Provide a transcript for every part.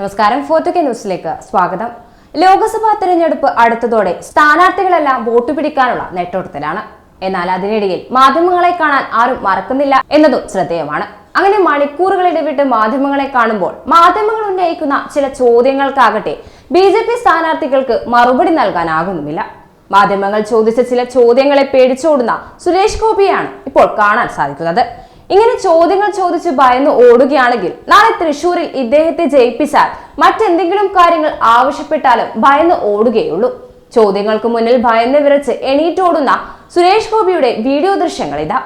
നമസ്കാരം. ഫോർട്ടുകെ ന്യൂസിലേക്ക് സ്വാഗതം. ലോക്സഭാ തെരഞ്ഞെടുപ്പ് അടുത്തതോടെ സ്ഥാനാർത്ഥികളെല്ലാം വോട്ട് പിടിക്കാനുള്ള നെട്ടോട്ടത്തിലാണ് എന്നാൽ അതിനിടയിൽ മാധ്യമങ്ങളെ കാണാൻ ആരും മറക്കുന്നില്ല എന്നതും ശ്രദ്ധേയമാണ്. അങ്ങനെ മണിക്കൂറുകൾ മാധ്യമങ്ങളെ കാണുമ്പോൾ മാധ്യമങ്ങൾ ഉന്നയിക്കുന്ന ചില ചോദ്യങ്ങൾക്കാകട്ടെ ബി ജെ പി സ്ഥാനാർത്ഥികൾക്ക് മറുപടി നൽകാനാകുന്നുമില്ല. മാധ്യമങ്ങൾ ചോദിച്ച ചില ചോദ്യങ്ങളെ പേടിച്ചോടുന്ന സുരേഷ് ഗോപിയാണ് ഇപ്പോൾ കാണാൻ സാധിക്കുന്നത്. ഇങ്ങനെ ചോദ്യങ്ങൾ ചോദിച്ച് ഭയന്ന് ഓടുകയാണെങ്കിൽ നാളെ തൃശൂരിൽ ഇദ്ദേഹത്തെ ജയിപ്പിച്ചാൽ മറ്റെന്തെങ്കിലും കാര്യങ്ങൾ ആവശ്യപ്പെട്ടാലും ഭയന്ന് ഓടുകയുള്ളൂ. ചോദ്യങ്ങൾക്ക് മുന്നിൽ ഭയന്ന് വിറച്ച് എണീറ്റോടുന്ന സുരേഷ് ഗോപിയുടെ വീഡിയോ ദൃശ്യങ്ങൾ ഇതാ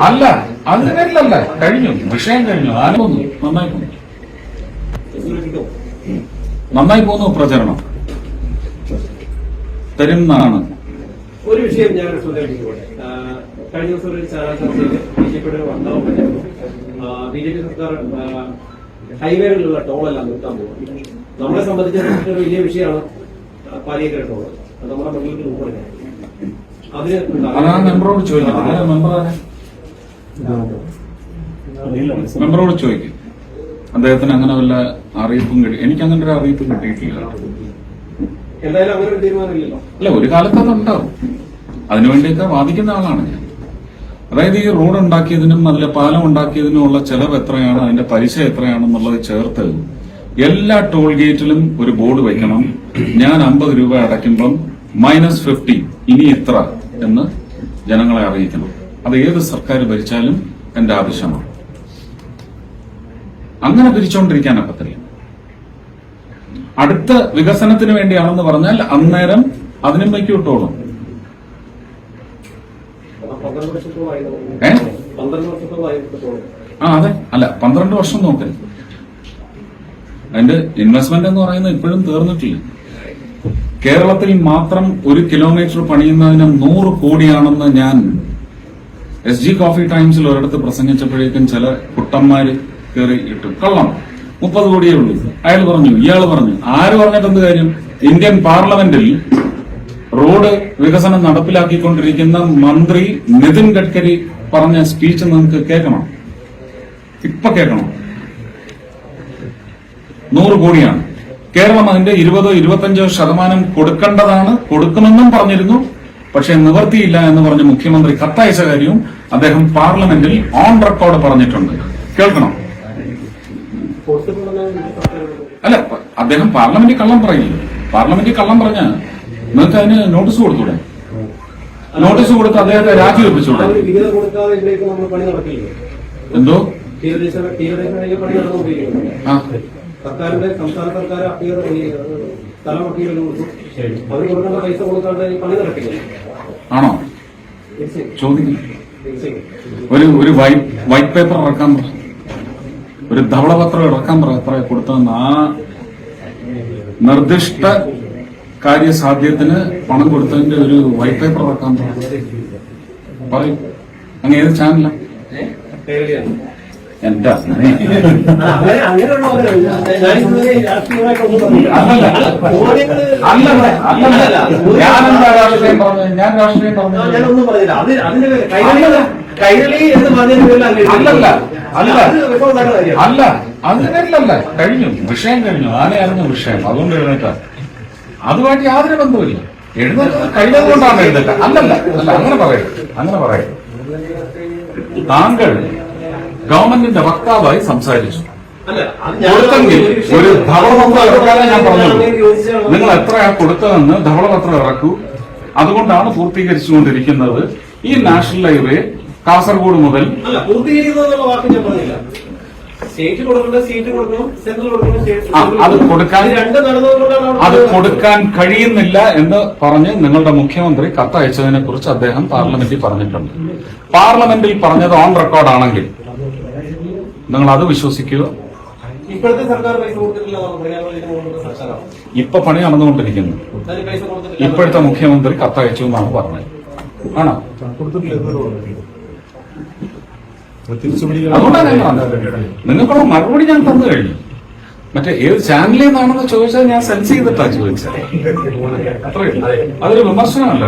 അല്ല. അങ്ങനെയല്ലല്ല കഴിഞ്ഞു വിഷയം കഴിഞ്ഞു. ആന പോന്നു നന്നായി. നന്നായി പോകുന്നു പ്രചരണം. തരുന്നാണ് ഒരു വിഷയം ഞാൻ സൂചിപ്പിക്കട്ടെ കഴിഞ്ഞ ദിവസം ഒരു ചർച്ചയിൽ ബി ജെ പിയുടെ വക്താവ് ബി ജെ പി സർക്കാർ ഹൈവേകളിലുള്ള ടോളെല്ലാം നിർത്താൻ പോകും നമ്മളെ സംബന്ധിച്ച് ഒരു വലിയ വിഷയമാണ് പാലിയേക്കര ടോൾ അത് നമ്മുടെ മുന്നിലേക്ക് ഉൾപ്പെടുന്നത് അതിന് മെമ്പറോട് ചോദിക്കും. അദ്ദേഹത്തിന് അങ്ങനെ വല്ല അറിയിപ്പും കിട്ടി എനിക്ക് അങ്ങനെ ഒരു അറിയിപ്പ് കിട്ടിയിട്ടില്ല. എന്തായാലും അങ്ങനെ ഒരു തീരുമാനമില്ലല്ലോ. അല്ല ഒരു കാലത്ത് അതുണ്ടാവും. അതിനുവേണ്ടിയൊക്കെ വാദിക്കുന്ന ആളാണ് ഞാൻ. അതായത് ഈ റോഡ് ഉണ്ടാക്കിയതിനും അതിലെ പാലം ഉണ്ടാക്കിയതിനും ഉള്ള ചെലവ് എത്രയാണ് അതിന്റെ പലിശ എത്രയാണെന്നുള്ളത് ചേർത്ത് എല്ലാ ടോൾ ഗേറ്റിലും ഒരു ബോർഡ് വെക്കണം. ഞാൻ അമ്പത് രൂപ അടയ്ക്കുമ്പം മൈനസ് ഫിഫ്റ്റി ഇനി ഇത്ര എന്ന് ജനങ്ങളെ അറിയിക്കണം. അത് ഏത് സർക്കാർ ഭരിച്ചാലും എന്റെ ആവശ്യമാണ്. അങ്ങനെ പിരിച്ചുകൊണ്ടിരിക്കാനൊക്കത്തില്ല അടുത്ത വികസനത്തിന് വേണ്ടിയാണെന്ന് പറഞ്ഞാൽ അന്നേരം അതിനും വയ്ക്കി വിട്ടോളും ആ അതെ. അല്ല പന്ത്രണ്ട് വർഷം നോക്കരുത് അതിന്റെ ഇൻവെസ്റ്റ്മെന്റ് എന്ന് പറയുന്നത് ഇപ്പോഴും തീർന്നിട്ടില്ല. കേരളത്തിൽ മാത്രം ഒരു കിലോമീറ്റർ പണിയുന്നതിന് നൂറ് കോടിയാണെന്ന് ഞാൻ എസ് ജി കോഫി ടൈംസിൽ ഒരിടത്ത് പ്രസംഗിച്ചപ്പോഴേക്കും ചില കുട്ടന്മാര് കയറി ഇട്ടു. കള്ളം. മുപ്പത് കോടിയേ ഉള്ളൂ. അയാൾ പറഞ്ഞു ഇയാൾ പറഞ്ഞു ആര് പറഞ്ഞിട്ട് എന്ത് കാര്യം? ഇന്ത്യൻ പാർലമെന്റിൽ റോഡ് വികസനം നടപ്പിലാക്കിക്കൊണ്ടിരിക്കുന്ന മന്ത്രി നിതിൻ ഗഡ്കരി പറഞ്ഞ സ്പീച്ച് നമുക്ക് കേൾക്കണം. ഇപ്പൊ കേൾക്കണം. നൂറ് കോടിയാണ്. കേരളം അതിന്റെ ഇരുപതോ ഇരുപത്തഞ്ചോ ശതമാനം കൊടുക്കേണ്ടതാണ് കൊടുക്കുമെന്നും പറഞ്ഞിരുന്നു പക്ഷെ നിവർത്തിയില്ല എന്ന് പറഞ്ഞ് മുഖ്യമന്ത്രി കത്തയച്ച കാര്യവും അദ്ദേഹം പാർലമെന്റിൽ ഓൺ റെക്കോർഡ് പറഞ്ഞിട്ടുണ്ട്. കേൾക്കണം. അല്ല അദ്ദേഹം പാർലമെന്റിൽ കള്ളം പറയില്ല? പാർലമെന്റിൽ കള്ളം പറഞ്ഞ നിങ്ങൾക്ക് അതിന് നോട്ടീസ് കൊടുത്തൂടെ? നോട്ടീസ് കൊടുത്ത് അദ്ദേഹത്തെ രാജിവെപ്പിച്ചൂടെ എന്തോ? സർക്കാരിന്റെ സംസ്ഥാന സർക്കാർ അപ്പീർ ഈ സ്ഥലം അപ്പീർ കൊടുത്തു അവർ കൊടുക്കേണ്ട പൈസ കൊടുക്കാണ്ട് പണി നടക്കില്ല ആണോ ചോദിക്കും. ഒരു ഒരു വൈറ്റ് വൈറ്റ് പേപ്പർ ഇറക്കാൻ പറ ഒരു ധവളപത്രം ഇറക്കാൻ പറ കൊടുത്തതെന്ന് ആ നിർദ്ദിഷ്ട കാര്യസാധ്യത്തിന് പണം കൊടുത്തതിന്റെ ഒരു വൈറ്റ് പേപ്പർ ഇറക്കാൻ പറ. പറയും. അങ്ങനെ ഏത് ചാനലാണ്. രാഷ്ട്രീയം ഞാൻ രാഷ്ട്രീയം. അല്ല. അല്ല കഴിഞ്ഞു വിഷയം കഴിഞ്ഞു ആനയായിരുന്നു വിഷയം അതുകൊണ്ട് എഴുന്നേറ്റ അതുമായിട്ട് യാതൊരു ബന്ധവുമില്ല എഴുന്നേറ്റ് കഴിഞ്ഞത് കൊണ്ടാണ് എഴുന്നേറ്റ അല്ലല്ല അല്ല അങ്ങനെ പറയരുത് അങ്ങനെ പറയരുത് താങ്കൾ ഗവൺമെന്റിന്റെ വക്താവായി സംസാരിച്ചു. കൊടുത്തെങ്കിൽ ഒരു ധവളപത്രം ഇറക്കാനേ ഞാൻ പറഞ്ഞുള്ളൂ യോജിച്ചാണ് നിങ്ങൾ എത്രയാ കൊടുത്തതെന്ന് ധവളപത്രം ഇറക്കൂ. അതുകൊണ്ടാണ് പൂർത്തീകരിച്ചുകൊണ്ടിരിക്കുന്നത്. ഈ നാഷണൽ ഹൈവേ കാസർഗോഡ് മുതൽ അത് കൊടുക്കാൻ- അത് കൊടുക്കാൻ കഴിയുന്നില്ല എന്ന് പറഞ്ഞ് നിങ്ങളുടെ മുഖ്യമന്ത്രി കത്തയച്ചതിനെ കുറിച്ച് അദ്ദേഹം പാർലമെന്റിൽ പറഞ്ഞിട്ടുണ്ട്. പാർലമെന്റിൽ പറഞ്ഞത് ഓൺ റെക്കോർഡ് ആണെങ്കിൽ നിങ്ങൾ അത് വിശ്വസിക്കുക. ഇപ്പോഴത്തെ സർക്കാർ പൈസ കൊടുത്തിട്ടില്ല ഇപ്പൊ പണി നടന്നുകൊണ്ടിരിക്കുന്നു. ഇപ്പോഴത്തെ മുഖ്യമന്ത്രി കത്തയച്ചു എന്നാണ് പറഞ്ഞത്. ആണോ? അതുകൊണ്ടാണ് നിങ്ങൾക്കുള്ള മറുപടി ഞാൻ തന്നു കഴിഞ്ഞു. മറ്റേ ഏത് ചാനലിൽ നിന്നാണെന്ന് ചോദിച്ചാൽ ഞാൻ സെൻസ് ചെയ്തിട്ടാ ചോദിച്ചത്. അത്രയും അതൊരു വിമർശനമല്ല.